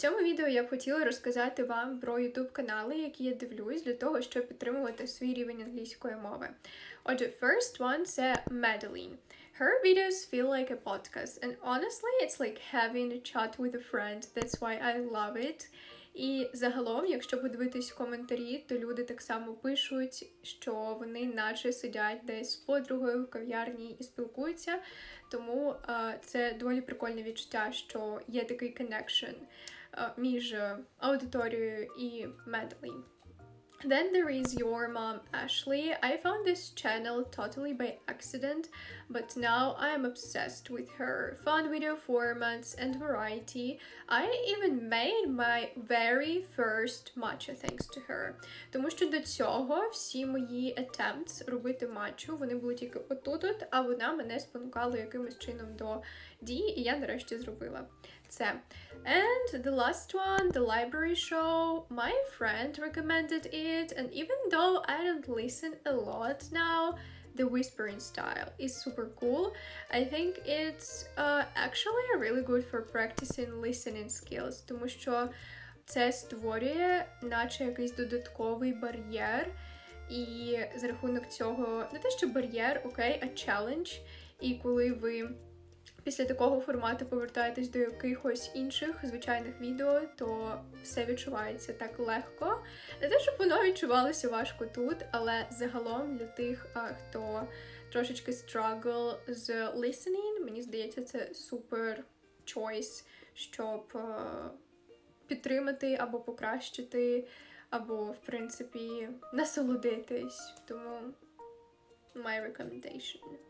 В цьому відео я б хотіла розказати вам про YouTube канали, які я дивлюсь для того, щоб підтримувати свій рівень англійської мови. Отже, first one це Madeline. Her videos feel like a podcast, and honestly, it's like having a chat with a friend. That's why I love it. І загалом, якщо подивитись коментарі, то люди так само пишуть, що вони наче сидять десь з подругою в кав'ярні і спілкуються. Тому е, це доволі прикольне відчуття, що є такий коннекшн е, між аудиторією і Madeline. Then there is your mom, Ashley. I found this channel totally by accident, but now I am obsessed with her fun video formats and variety. I even made my very first matcha thanks to her. Тому що до цього всі мої attempts робити матчу, вони були тільки отут, а вона мене спонукала якимось чином до дії, і я нарешті зробила це. And the last one, the library show, my friend recommended it, and even though I don't listen a lot now, the whispering style is super cool. I think it's uh, actually really good for practicing listening skills, тому що це створює, наче якийсь додатковий бар'єр, і за рахунок цього не те, що бар'єр, окей, а челендж. І коли ви після такого формату повертаєтесь до якихось інших звичайних відео, то все відчувається так легко. Не те, щоб воно відчувалося важко тут, але загалом для тих, хто трошечки struggle з listening, мені здається, це супер choice, щоб підтримати або покращити, або, в принципі, насолодитись. Тому my recommendation.